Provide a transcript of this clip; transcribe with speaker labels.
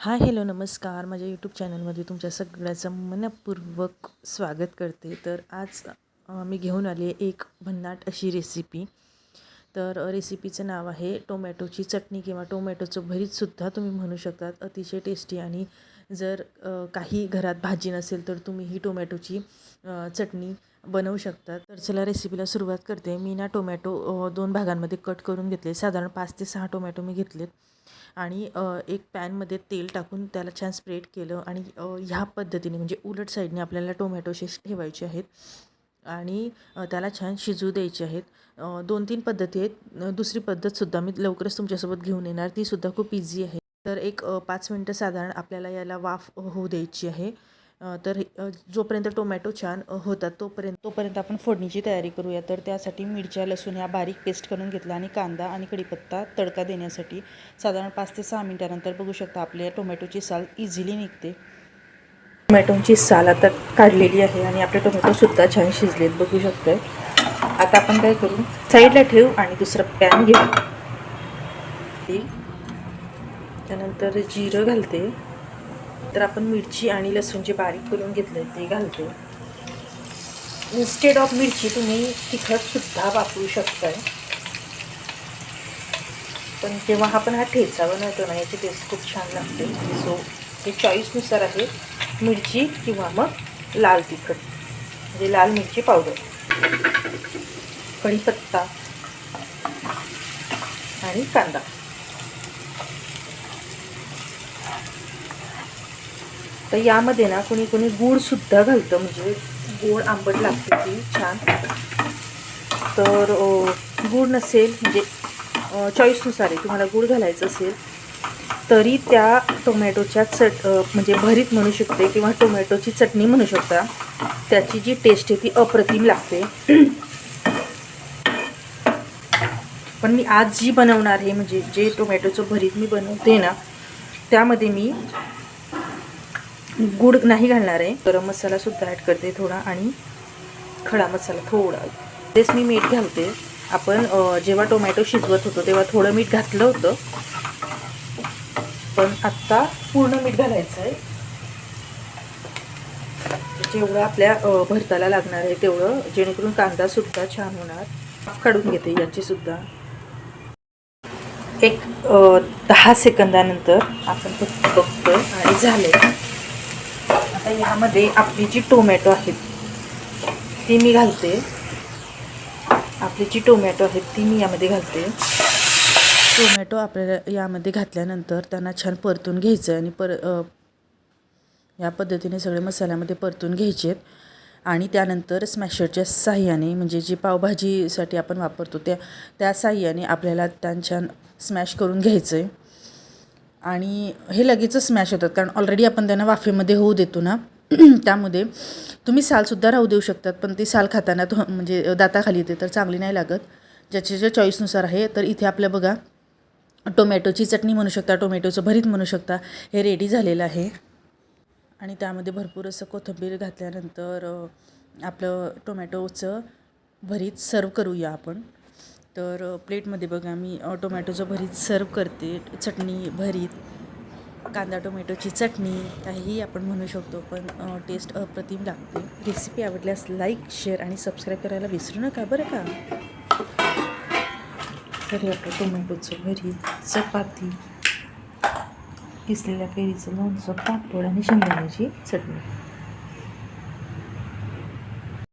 Speaker 1: Hi hello नमस्कार. माझ्या YouTube चॅनलमध्ये तुमच्या सगळ्याचं मनपूर्वक स्वागत करते. तर आज मी घेऊन आली आहे एक भन्नाट अशी रेसिपी तर रेसिपीचं नाव आहे टोमॅटोची चटणी किंवा टोमॅटोचं भरीतसुद्धा तुम्ही म्हणू शकतात. अतिशय टेस्टी आणि जर काही घरात भाजी नसेल तर तुम्ही ही टोमॅटोची चटणी बनवू शकतात तर चला रेसिपीला सुरुवात करते. मी ना टोमॅटो दोन भागांमध्ये कट करून घेतले. साधारण पाच ते सहा टोमॅटो मी घेतलेत. आणि एक पॅनमध्ये तेल टाकून त्याला छान स्प्रेड केलं आणि ह्या पद्धतीने म्हणजे उलट साईडने आपल्याला टोमॅटोचे ठेवायचे आहेत आणि त्याला छान शिजू द्यायचे आहेत. दोन तीन पद्धती आहेत. दुसरी पद्धतसुद्धा मी लवकरच तुमच्यासोबत घेऊन येणार. तीसुद्धा खूप इझी आहे. तर एक पाच मिनटं साधारण आपल्याला याला वाफ होऊ द्यायची आहे. तर जोपर्यंत टोमॅटो छान होतात तोपर्यंत तोपर्यंत आपण फोडणीची तयारी करूया. तर त्यासाठी मिरच्या लसूण ह्या बारीक पेस्ट करून घेतला आणि कांदा आणि कढीपत्ता तडका देण्यासाठी साधारण पाच ते सहा मिनिटानंतर बघू शकता आपल्या टोमॅटोची साल इझिली निघते. टोमॅटोची साल आता काढलेली आहे आणि आपले टोमॅटोसुद्धा छान शिजलेत बघू शकतोय. आता आपण काय करू? साईडला ठेवू आणि दुसरं पॅन घेऊ. त्यानंतर जिरं घालते. तर आपण मिरची आणि लसूण जे बारीक करून घेतलं ते घालते. इन्स्टेड ऑफ मिरची तुम्ही तिखटसुद्धा वापरू शकताय. पण तेव्हा आपण हा ठेचा बनवतो ना याची टेस्ट खूप छान लागते. सो ते चॉईसनुसार आहे मिरची किंवा मग लाल तिखट. म्हणजे लाल मिरची पावडर कढीपत्ता आणि कांदा. तर यामध्ये ना कोणी कोणी गूळसुद्धा घालतं म्हणजे गोड आंबट लागते ती छान. तर गुळ गूळ नसेल म्हणजे चॉईसनुसार आहे तुम्हाला गूळ घालायचं असेल तरी त्या टोमॅटोच्या चट म्हणजे भरीत म्हणू शकते किंवा टोमॅटोची चटणी म्हणू शकता. त्याची जी टेस्ट आहे ती अप्रतिम लागते. पण मी आज जी बनवणार आहे म्हणजे जे टोमॅटोचं भरीत मी बनवते ना त्यामध्ये मी गुड नाही घालणार आहे. गरम मसालासुद्धा ॲड करते थोडा आणि खडा मसाला थोडा. तेच मी मीठ घालते. आपण जेव्हा टोमॅटो शिजवत होतो तेव्हा थोडं मीठ घातलं होतं. पण आत्ता पूर्ण मीठ घालायचं आहे. जेवढं आपल्या भरताला लागणार आहे तेवढं जेणेकरून कांदासुद्धा छान होणार. काढून घेते याची सुद्धा. एक दहा सेकंदानंतर आपण फक्त बघतो आणि झाले आता यामध्ये आपली जी टोमॅटो आहेत ती मी घालते. आपली जी टोमॅटो आहेत ती मी यामध्ये घालते. टोमॅटो आपल्याला यामध्ये घातल्यानंतर त्यांना छान परतून घ्यायचं आणि पर या पद्धतीने सगळे मसाल्यामध्ये परतून घ्यायचे आहेत आणि त्यानंतर स्मॅशरच्या साह्याने म्हणजे जी पावभाजीसाठी आपण वापरतो त्या त्या साह्याने आपल्याला त्यां छान स्मॅश करून घ्यायचं आहे आणि हे लगेचच स्मॅश होतात. कारण ऑलरेडी आपण त्यांना वाफेमध्ये होऊ देतो ना. त्यामध्ये तुम्ही सालसुद्धा राहू देऊ शकतात. पण ती साल खाताना तो म्हणजे दाताखाली येते तर चांगली नाही लागत. ज्याच्या ज्या चॉईसनुसार आहे तर इथे आपल्या बघा टोमॅटोची चटणी म्हणू शकता टोमॅटोचं भरीत म्हणू शकता हे रेडी झालेलं आहे. आणि त्यामध्ये भरपूर असं कोथिंबीर घातल्यानंतर आपलं टोमॅटोचं भरीत सर्व करूया आपण. तर प्लेटमध्ये बघा मी टोमॅटोचं भरीत सर्व करते. चटणी भरीत कांदा टोमॅटोची चटणी काहीही आपण म्हणू शकतो पण टेस्ट अप्रतिम लागते. रेसिपी आवडल्यास लाईक शेअर आणि सबस्क्राईब करायला विसरू नका बरं का? तरी आपलं टोमॅटोचं भरीत चपाती किसलेल्या कैरीचं लोणचं पापड आणि शेंगदाण्याची चटणी.